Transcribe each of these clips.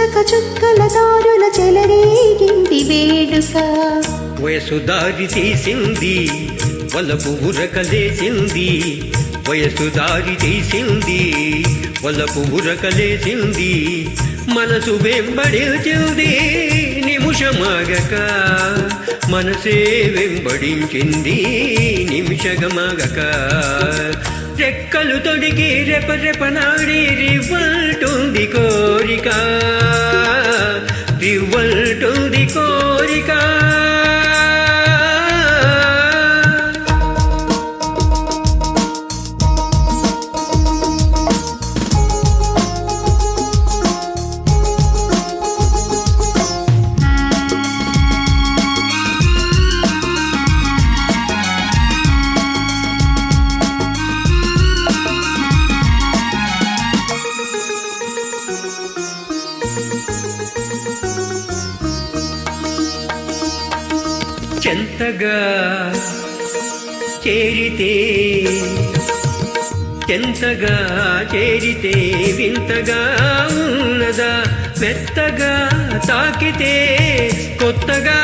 దిక్కులు చుక్కల దారుల చెలరేగింది వేడుక. వయసు దారి తీసింది వలపు ఉరకలేసింది వయసు దారి తీసింది వలపు ఉరకలేసింది మనసు వెంబడించింది నిమిషమాగక. మనసే వెంబడించింది నిమిషగమాగక. రెక్కలు తొడిగి రెపరెపనాడి రివ్వల్టుంది కోరిక. రివ్వల్టుంది కోరిక. ఎంతగా చేరితే ఎంతగా చేరితే వింతగా ఉన్నదా మెత్తగా తాకితే కొత్తగా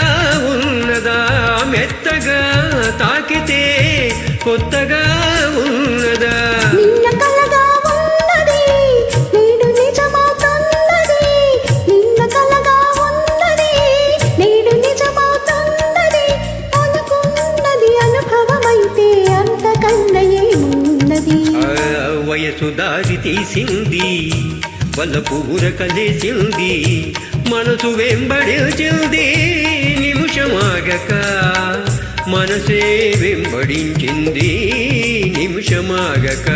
ఉన్నదా మెత్తగా తాకితే కొత్తగా వయసు దారి తీసింది వలపు ఉరకలేసింది మనసు వెంబడించింది నిమిషమాగక మనసే వెంబడించింది నిమిషమాగక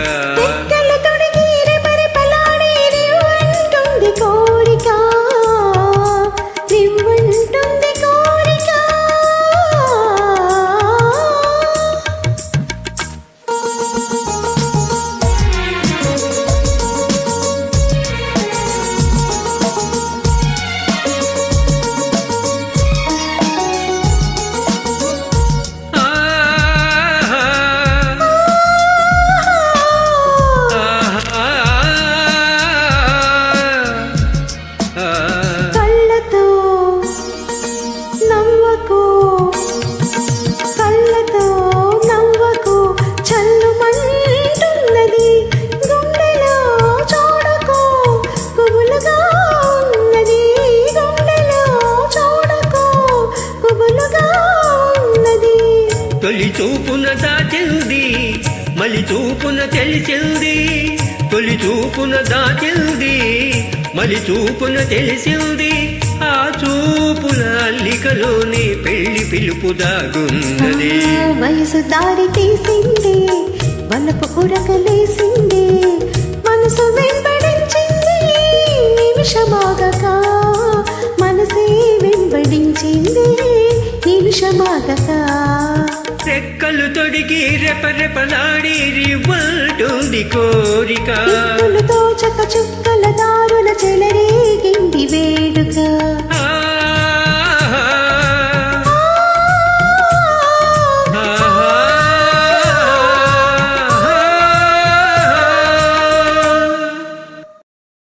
చూపున దాచింది మలి చూపున తెలిసింది తొలి చూపున దాచింది మలి చూపున తెలిసింది ఆ చూపున అల్లికలోనే పెళ్ళి పిలుపు దాగున్నది. వయసు దారి తీసింది వలపు ఉరకలేసింది. మనసు వెంబడించింది నిమిషమాగక మనసే వెంబడించింది నిమిషమాగక రెక్కలు తొడిగి రెపరెపలాడి రివ్వల్టుంది కోరిక.